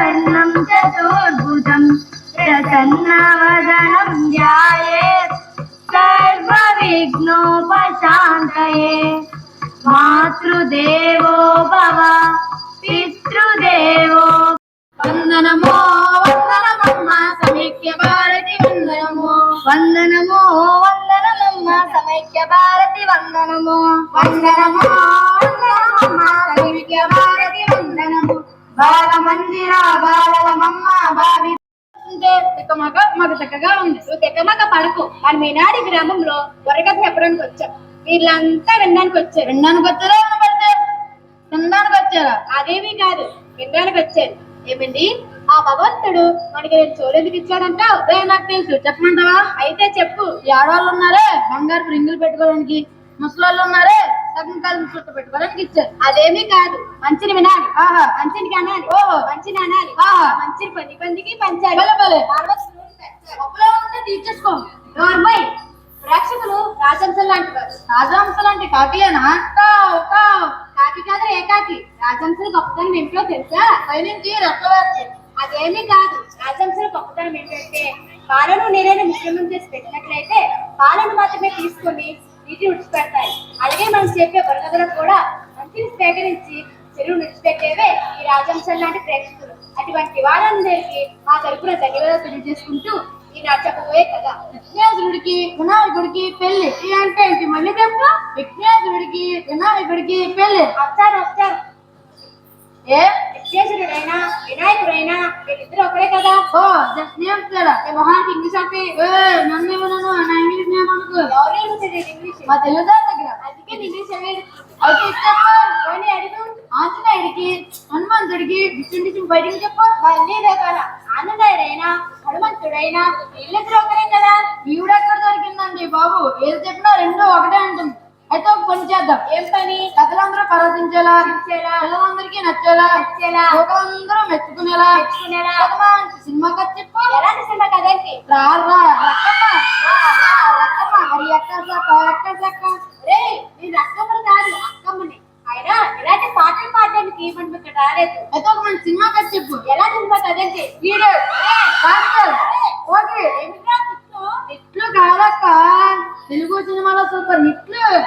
వర్ణం చతుర్భుజం ప్రసన్నవదనం ధ్యాయేత్ సర్వవిఘ్నోపశాంతయే మాతృదేవో భవ పితృదేవో వందనమో వందనమమ్మ సమైక్య భారతి వందనమో వందనమో వందనమమ్మ సమైక్య భారతి వందనమో వందనమో వందనమమ్మ సమైక్య భారతి వందనము బాల మందిర బాలలమమ్మ భావి ఉంటే తిక్కమక మాకు చక్కగా ఉంది నువ్వు తిక్కమక పడకు. మనం ఈనాటి గ్రామంలో వరకథ చెప్పడానికి వచ్చాం వీళ్ళంతా వినడానికి వచ్చారు. వినడానికి వచ్చారా? వినబడతారు వినడానికి వచ్చారా? అదేమీ కాదు. వినడానికి వచ్చారు. ఏమండి? ఆ భగవంతుడు మనకి రెండు చోరెందుకు ఇచ్చాడంట? అదే నాకు తెలుసు. చెప్పమంటావా? అయితే చెప్పు. ఈ ఆడవాళ్ళు ఉన్నారే. బంగారు రింగులు పెట్టుకోవడానికి ముసలోళ్ళు ఉన్నారే. సగం కాలం చుట్టూ పెట్టుకోవడానికి ఇచ్చారు. అదేమీ కాదు. మంచిని వినాలి. ఆహా. మంచిని అనాలి ఓహో. మంచిని అనాలి. ఆహా. మంచిని పది మందికి పంచాలి. భలే భలే పప్పులో ఉంటే. తీర్చేసుకో. నోర్మై ప్రేక్షకులు రాజంశం లాంటి వారు. రాజంశం లాంటి కాకిలేనా? కాకి కాదు ఏ కాకి రాజంశం గొప్పతనం ఏంటో తెలుసా? పైనుంచి రెక్కలేస్తే అదేమీ కాదు. రాజంశం గొప్పతనం ఏంటంటే పాలను నీరైన మిశ్రమం చేసి పెట్టినట్లయితే పాలను మాత్రమే తీసుకొని నీటిని విడిచిపెడతాయి. అలాగే మనం చెప్పే బుర్రకథలకు కూడా మంచిని సేకరించి చెరువు విడిచిపెట్టేవే ఈ రాజంశం లాంటి ప్రేక్షకులు. అటువంటి వాళ్ళందరికీ మా తరపున ధన్యవాదాలు తెలియజేసుకుంటూ ఈ నా చెప్పబోయే కథ. విఘ్నేశ్వరుడికి వినాయకుడికి పెళ్ళి ఈ అంటే ఏంటి మళ్ళీ చెప్పు విఘ్నేశ్వరుడికి వినాయకుడికి పెళ్ళి వచ్చారు వచ్చారు ఏ? విఘ్నేశ్వరుడైనా వినాయకుడైనా వీళ్ళిద్దరు ఒకరే కదా? ఓ నేమ్ ఈ మొహానికి ఇంగ్లీష్ అంటే నన్ను నా ఇంగ్లీష్ నేమ్ అనుకో. ఎవరు ఇంగ్లీష్. మా తెలుగు ఆంజనేయుడికి హనుమంతుడికి విష్ణుడికి బయటికి చెప్పు. మళ్ళీ రకాల ఆంజనేయుడైనా హనుమంతుడైనా వీళ్ళిద్దరు ఒకరే కదా. ఈవిడ ఎక్కడ దొరికిందండి బాబు? ఏది చెప్పినా రెండు ఒకటే అంటుంది. అయితే ఒక పని చేద్దాం. ఏం పని? కథలందరూ పరవశించేలా పిల్లలందరికీ నచ్చేలా నచ్చేలా లోకలందరూ మెచ్చుకునేలా మెచ్చుకునేలా. సినిమా కథ చెప్పు. ఎలాంటి సినిమా కథ రా రా రక్కమ్మ. రా, రా, రక్కమ్మ. అది ఎక్క సక్క ఎక్క సక్క. మనం అయితే మంచి సినిమా కథ చెప్పు. ఎలా సినిమా కథ వీడు ఓకే? తిట్లు కాదక్క. తెలుగు సినిమాలో సూపర్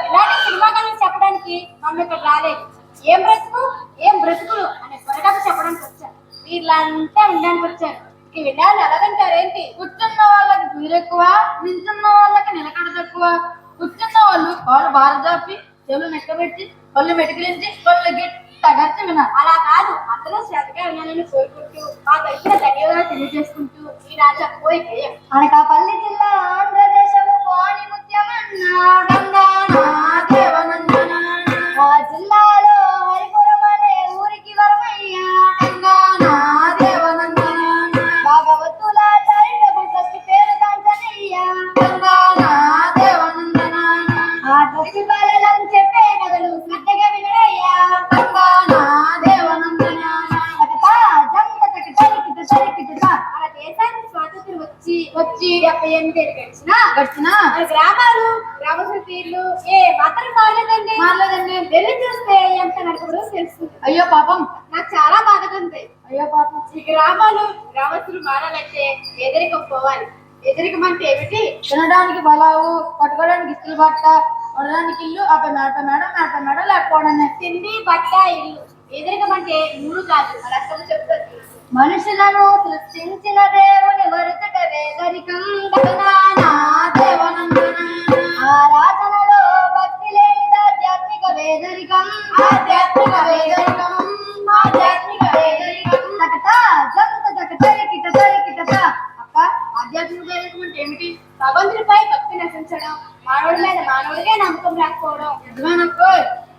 ఇలాంటి సినిమా కథలు చెప్పడానికి మనం ఇక్కడ రాలేదు? ఏం బ్రతుకు? ఏం బ్రతుకులు అనే త్వరగా చెప్పడానికి వచ్చారు. వీళ్ళంతా వినడానికి వచ్చారు. వినాలి ఎలాగంటారు ఏంటి కూర్చున్న వాళ్ళకి వీరు ఎక్కువ నిల్చున్న వాళ్ళకి నిలకడ తక్కువ. కూర్చున్న వాళ్ళు బాగా జాపి చెవులు నెక్కబెట్టి పళ్ళు మెటికలించి పళ్ళు గట్టిగర్చి వినాలి అలా కాదు అందరూ శ్రద్ధగా వినాలని కోరుకుంటూ మా తరఫున ధన్యవాదాలు తెలియజేసుకుంటూ ఈ రాజా పోయి గేయం అనకాపల్లి జిల్లా ఆంధ్రదేశము గడిచిన గడిచిన మన గ్రామాలు? గ్రామస్తుల తీర్లు ఏ మాత్రం మారలేదండి. మారలేదండి. వెళ్ళి చూస్తే ఎంత నరకడు తెలుస్తుంది అయ్యో పాపం. నాకు చాలా బాధగా ఉంది అయ్యో పాపం. ఈ గ్రామాలు గ్రామస్తులు మారాలంటే ఎదురికం పోవాలి. ఎదురికం అంటే ఏమిటి? తినడానికి బలావు కట్టుకోవడానికి ఇస్తులు బట్ట ఉండడానికి ఇల్లు అక్కడ మేడ మేడ మేడ మేడ లేకపోవడం తిండి బట్ట ఇల్లు. ఎదురికం అంటే మూడు కాదు. మన అక్కమ్మ చెప్తుంది మనుషులను సృష్టించిన దేవుని వరుసట వేదరికం గగనానా దేవనందనా భక్తి లేని ఆధ్యాత్మిక వేదరికం ఆధ్యాత్మిక వేదరికం ఆధ్యాత్మిక వేదరికం తకట జంత తక తరికిట తరికిట అక్క ఆధ్యాత్మిక వేదరికం అంటే ఏమిటి భగవంతుడిపై భక్తి నశించడం మానవుడి మీద మానవుడికే నమ్మకం రాకపోవడం నిజమేనక్కో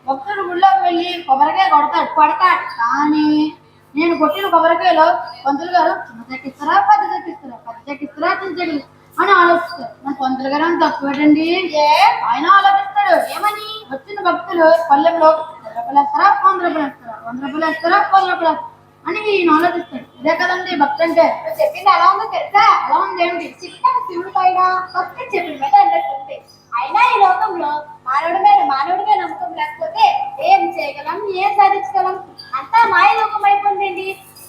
భక్తుడు గుళ్ళోకి వెళ్ళి కొబ్బరికాయ కొడతాడు కొడతాడు కానీ నేను కొట్టిన కొబ్బరికాయలో పంతులు గారు చిన్న చెక్కిస్తారా పెద్ద చెక్కిస్తారా చెక్కిస్తారా చిన్న చెక్కి అని ఆలోచిస్తారు మన పంతులు గారు అని తప్పు ఆయన ఆలోచిస్తాడు. ఏమని? వచ్చిన భక్తులు పల్లెల్లో రూపాయలు వేస్తారా? వంద రూపాయలు వేస్తారా? వంద రూపాయలు వేస్తారా? పది రూపాయలు అని ఈయన ఆలోచిస్తాడు. ఇదే కదండి భక్తి అంటే. చెప్పింది ఎలా ఉందో తెలుసా? ఎలా ఉంది ఏమిటి? చిన్న శివుడి పైన భక్తి చెప్పింది మీద అన్నట్టుంది అయినా ఈ లోకంలో మానవుడి మీద మానవుడి మీద నమ్మకం లేకపోతే ఏం చేయగలం? ఏం సాధించగలం? అంతా మాయ లోకం అయిపోయిందండి.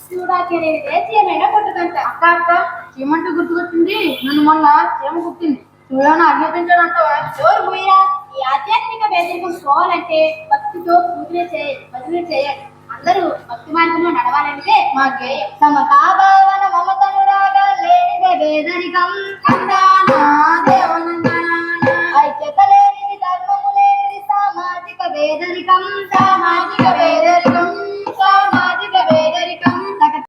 చూడాలి అనేది చేసి ఏమైనా కొట్టుకుంటా. అక్క అక్క. చీమంటూ గుర్తుకొచ్చింది? నన్ను మొన్న చీమ గుర్తింది. చూడని ఆజ్ఞాపించాలంటావా ఎవరు పోయిరా ఈ ఆధ్యాత్మిక బెదిరింపు పోవాలంటే భక్తితో పూజలు చేయ భజనలు చేయాలి అందరూ భక్తి మార్గంలో నడవాలంటే మాకే సమతాభావన మమతనురాగా లేనిదే పేదరికం అందానా